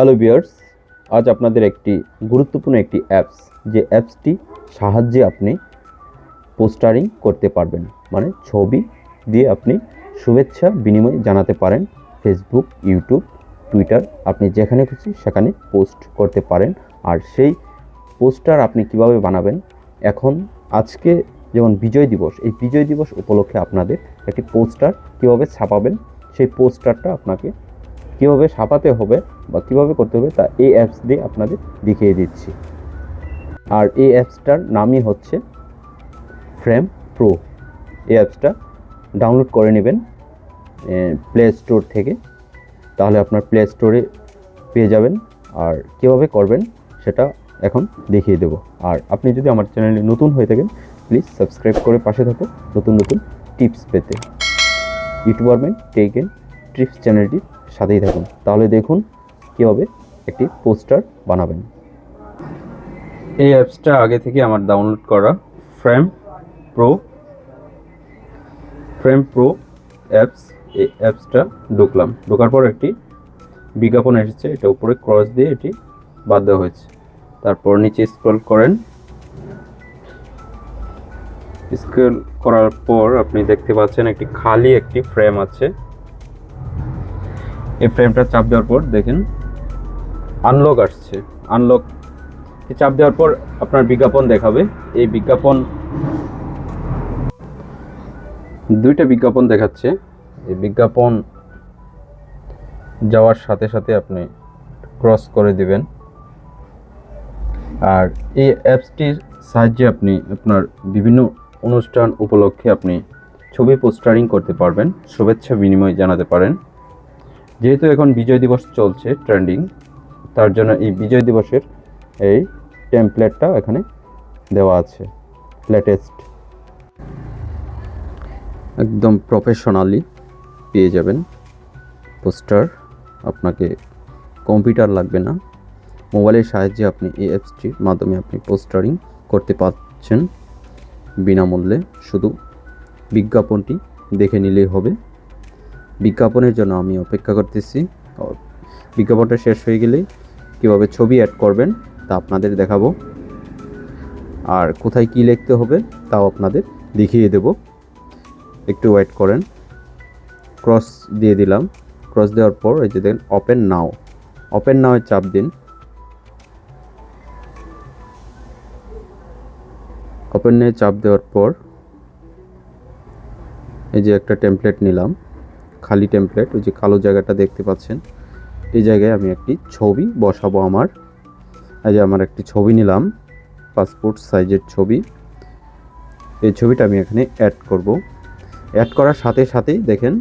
Hello বিয়ার্স আজ আপনাদের একটি গুরুত্বপূর্ণ একটি অ্যাপস যে অ্যাপসটি সাহায্যে আপনি পোস্টারিং করতে পারবেন। মানে ছবি দিয়ে আপনি শুভেচ্ছা বিনিময় জানাতে পারেন। ফেসবুক ইউটিউব টুইটার আপনি যেখানে খুশি সেখানে পোস্ট করতে পারেন। আর সেই পোস্টার আপনি কীভাবে বানাবেন? এখন আজকে যেমন বিজয় দিবস, এই বিজয় দিবস উপলক্ষে আপনাদের একটি পোস্টার কীভাবে ছাপাবেন, সেই পোস্টারটা আপনাকে কীভাবে ছাপাতে হবে বা কীভাবে করতে হবে তা এই অ্যাপস দিয়ে আপনাদের দেখিয়ে দিচ্ছি। আর এই অ্যাপসটার নামই হচ্ছে ফ্রেম প্রো এই অ্যাপসটা ডাউনলোড করে নেবেন প্লে স্টোর থেকে। তাহলে আপনার প্লে স্টোরে পেয়ে যাবেন। আর কীভাবে করবেন সেটা এখন দেখিয়ে দেবো। আর আপনি যদি আমার চ্যানেলে নতুন হয়ে থাকেন প্লিজ সাবস্ক্রাইব করে পাশে থাকো নতুন নতুন টিপস পেতে। ইউটিউবারম্যান টেক এন ট্রিপস চ্যানেলটির সাথেই থাকুন। তাহলে দেখুন কীভাবে একটি পোস্টার বানাবেন? এই অ্যাপসটা আগে থেকে আমার ডাউনলোড করা frame pro frame pro apps, এই অ্যাপসটা ঢুকলাম। ঢোকার পর একটি বিজ্ঞাপন এসেছে, এটা উপরে ক্রস দিয়ে এটি বাদ দেওয়া হয়েছে। তারপর নিচে স্ক্রল করেন। স্ক্রল করার পর আপনি দেখতে পাচ্ছেন একটি খালি একটি ফ্রেম আছে। এই ফ্রেমটা চাপ দেওয়ার পর দেখেন আনলক আসছে। আনলক চাপ দেওয়ার পর আপনার বিজ্ঞাপন দেখাবে। এই বিজ্ঞাপন দুইটা বিজ্ঞাপন দেখাচ্ছে। এই বিজ্ঞাপন যাওয়ার সাথে সাথে আপনি ক্রস করে দিবেন। আর এই অ্যাপসটির সাহায্যে আপনি আপনার বিভিন্ন অনুষ্ঠান উপলক্ষে আপনি ছবি পোস্টারিং করতে পারবেন। শুভেচ্ছা বিনিময় জানাতে পারেন। যেহেতু এখন বিজয় দিবস চলছে, ট্রেন্ডিং তার জন্য এই বিজয় দিবসের এই টেমপ্লেটটা এখানে দেওয়া আছে লেটেস্ট একদম প্রফেশনালি পেয়ে যাবেন। পোস্টার আপনাকে কম্পিউটার লাগবে না। মোবাইলের সাহায্যে আপনি এই অ্যাপসটির মাধ্যমে আপনি পোস্টারিং করতে পারছেন। বিনামূল্যে শুধু বিজ্ঞাপনটি দেখে নিলেই হবে। বিজ্ঞাপনের জন্য আমি অপেক্ষা করতেছি। বিজ্ঞাপনটা শেষ হয়ে গেলেই কীভাবে ছবি অ্যাড করবেন তা আপনাদের দেখাবো। আর কোথায় কী লিখতে হবে তাও আপনাদের দেখিয়ে দেব। একটু ওয়েট করেন। ক্রস দিয়ে দিলাম। ক্রস দেওয়ার পর এই যে দেখেন ওপেন নাও ওপেন নাওয়ে চাপ দিন। ওপেনে চাপ দেওয়ার পর এই যে একটা টেমপ্লেট নিলাম। খালি টেমপ্লেট ওই যে কালো জায়গাটা দেখতে পাচ্ছেন। এই জায়গায় আমি একটি ছবি বসাবো আমার। এই যে আমার একটি ছবি নিলাম পাসপোর্ট সাইজের ছবি। এই ছবিটা আমি এখানে অ্যাড করব। অ্যাড করার সাথে সাথেই দেখেন,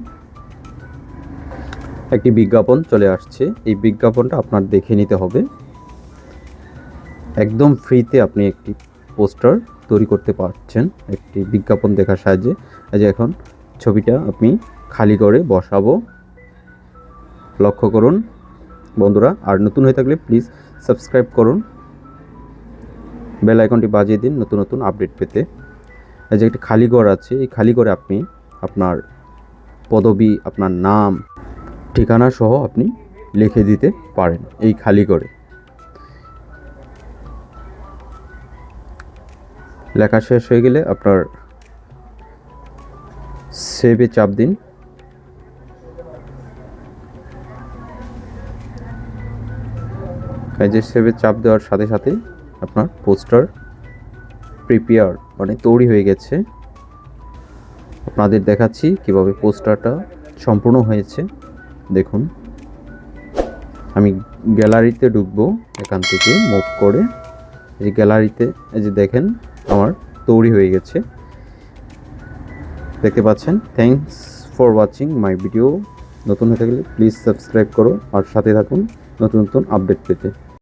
একটি বিজ্ঞাপন চলে আসছে। এই বিজ্ঞাপনটা আপনার দেখে নিতে হবে। একদম ফ্রিতে আপনি একটি পোস্টার তৈরি করতে পারছেন, একটি বিজ্ঞাপন দেখার সাহায্যে। যে এখন ছবিটা আপনি খালি করে বসাবো। লক্ষ্য করুন বন্ধুরা, আর নতুন হয়ে থাকলে প্লিজ সাবস্ক্রাইব করুন। বেল আইকনটি বাজিয়ে দিন নতুন নতুন আপডেট পেতে। যে একটি খালি ঘর আছে, এই খালি ঘরে আপনি আপনার পদবি, আপনার নাম, ঠিকানা সহ আপনি লিখে দিতে পারেন এই খালি ঘরে। লেখা শেষ হয়ে গেলে আপনার সেভে চাপ দিন। সেভে চাপ দেওয়ার সাথে সাথে আপনার পোস্টার প্রিপেয়ার মানে তৈরি হয়ে গেছে। আপনাদের দেখাচ্ছি কীভাবে পোস্টারটা সম্পূর্ণ হয়েছে। দেখুন। আমি গ্যালারিতে ঢুকবো এখান থেকে মুভ করে। এই যে গ্যালারিতে, এই যে দেখেন আমার তৈরি হয়ে গেছে। দেখতে পাচ্ছেন? Thanks for watching my video নতুন হয়ে থাকলে প্লিজ সাবস্ক্রাইব করো। আর সাথে থাকুন নতুন নতুন আপডেট পেতে।